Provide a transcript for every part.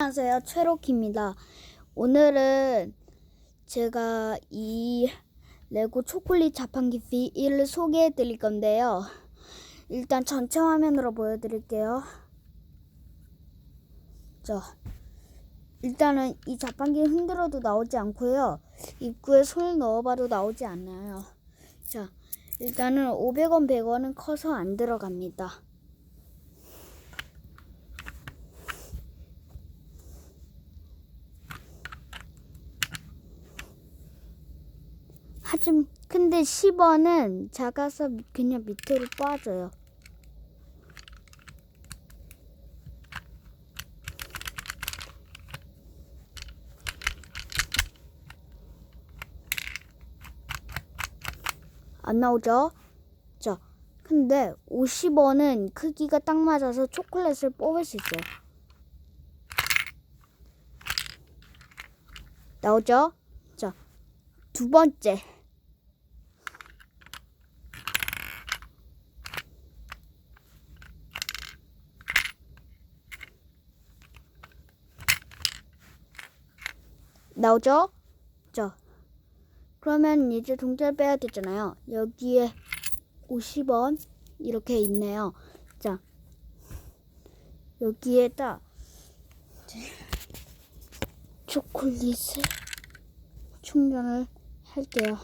안녕하세요. 최로키입니다. 오늘은 제가 이 레고 초콜릿 자판기 V1을 소개해 드릴 건데요. 일단 전체 화면으로 보여드릴게요. 자, 일단은 이 자판기 흔들어도 나오지 않고요. 입구에 손을 넣어봐도 나오지 않아요. 자, 일단은 500원, 100원은 커서 안 들어갑니다. 하지만 근데 10원은 작아서 미- 그냥 밑으로 빠져요. 안 나오죠? 자, 근데 50원은 크기가 딱 맞아서 초콜릿을 뽑을 수 있어요. 나오죠? 자, 두 번째. 나오죠? 자, 그러면 이제 동전 빼야 되잖아요. 여기에 50원 이렇게 있네요. 자, 여기에다 초콜릿을 충전을 할게요.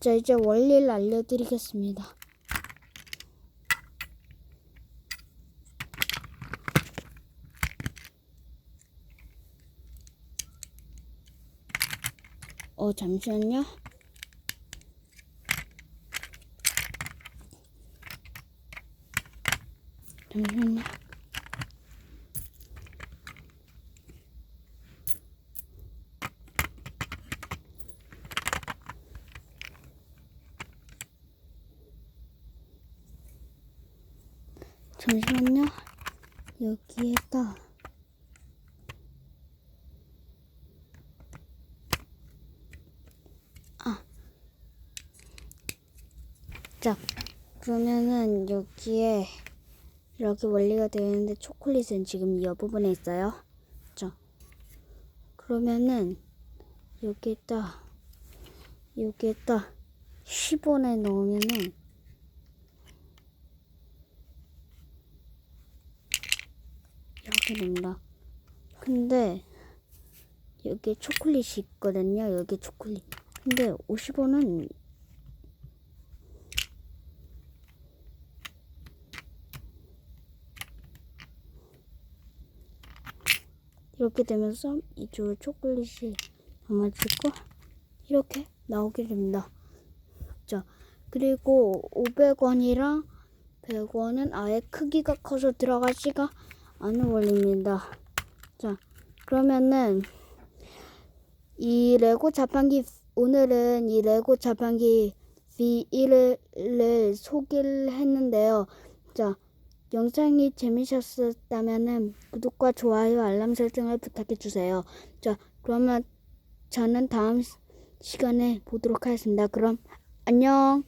자, 이제 원리를 알려드리겠습니다. 어, 잠시만요. 잠시만요. 잠시만요. 여기에다 자, 그러면은 여기에 이렇게 원리가 되어 있는데 초콜릿은 지금 이 부분에 있어요. 자, 그러면은 여기에다 여기에다 10원에 넣으면은 이렇게 됩니다. 근데 여기 초콜릿이 있거든요. 여기 초콜릿. 근데 50원은 이렇게 되면서 이쪽에 초콜릿이 담아지고 이렇게 나오게 됩니다. 자, 그리고 500원이랑 100원은 아예 크기가 커서 들어가지가 않은 원리입니다. 자, 그러면은 이 레고 자판기 오늘은 이 레고 자판기 V1을 소개를 했는데요. 자, 영상이 재미있었다면 구독과 좋아요, 알람 설정을 부탁해 주세요. 자, 그러면 저는 다음 시- 시간에 보도록 하겠습니다. 그럼 안녕.